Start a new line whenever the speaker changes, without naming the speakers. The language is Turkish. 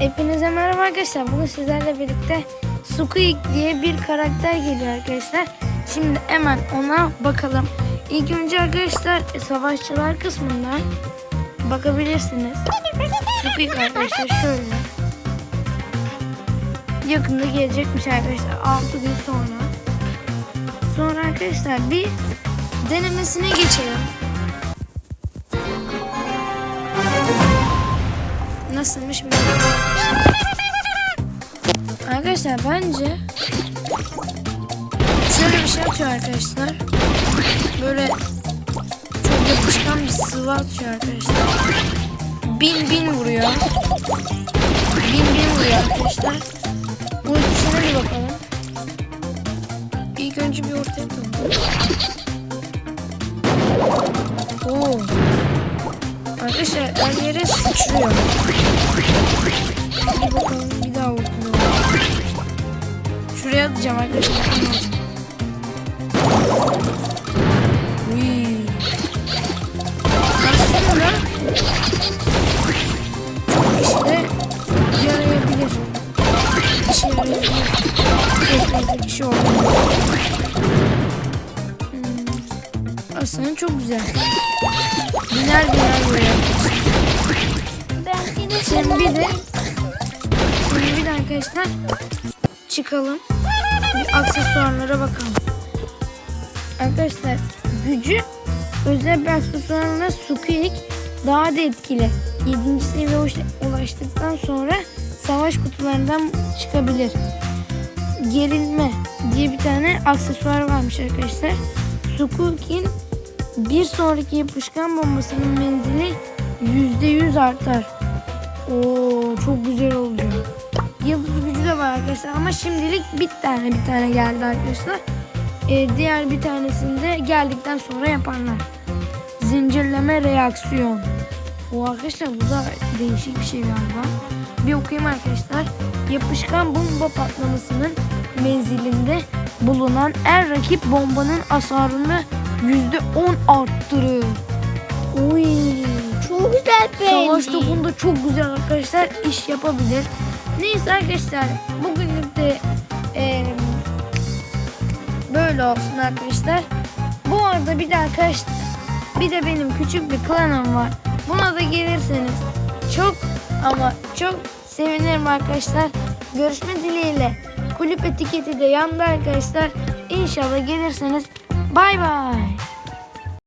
Hepinize merhaba arkadaşlar. Bugün sizlerle birlikte Squeak diye bir karakter geliyor arkadaşlar. Şimdi hemen ona bakalım. İlk önce arkadaşlar e, savaşçılar kısmından bakabilirsiniz. Squeak arkadaşlar şöyle. Yakında gelecekmiş arkadaşlar 6 gün sonra. Sonra arkadaşlar bir denemesine geçelim. Nasılmış arkadaşlar. Arkadaşlar bence şöyle bir şey atıyor arkadaşlar. Böyle çok yapışkan bir sıvı atıyor arkadaşlar. Bin bin vuruyor. Bin bin vuruyor arkadaşlar. Bu ikisine bir bakalım. İlk önce bir ortaya bakalım. Oo. Arkadaşlar her yere sıçrıyor. Bir bakalım bir daha vurdum. Şuraya atacağım arkadaşlar. Uy. Aslında işe yarayabilir. İşe yarayabilir. Çok fazla kişi oldu. Aslında çok güzel. Biner biner
de
Şimdi de şimdi bir de arkadaşlar çıkalım. Bir aksesuarlara bakalım. Arkadaşlar gücü özel bir aksesuarına Squeak daha da etkili. 7. seviyeye ulaş- ulaştıktan sonra savaş kutularından çıkabilir. Gerilme diye bir tane aksesuar varmış arkadaşlar. Squeak'in bir sonraki yapışkan bombasının menzili %100 artar. Oo çok güzel olacak. Yıldız gücü de var arkadaşlar ama şimdilik bir tane bir tane geldi arkadaşlar. Ee, diğer bir tanesini de geldikten sonra yaparlar. Zincirleme reaksiyon. O arkadaşlar bu da değişik bir şey galiba. Bir okuyayım arkadaşlar. Yapışkan bomba patlamasının menzilinde bulunan her rakip bombanın hasarını %10 arttırır. Uy,
çok güzel
Savaş
belli.
topunda çok güzel arkadaşlar iş yapabilir. Neyse arkadaşlar bugünlük de eee, böyle olsun arkadaşlar. Bu arada bir de arkadaş bir de benim küçük bir klanım var. Buna da gelirseniz çok ama çok sevinirim arkadaşlar. Görüşme dileğiyle. Kulüp etiketi de yandı arkadaşlar. İnşallah gelirseniz bay bay.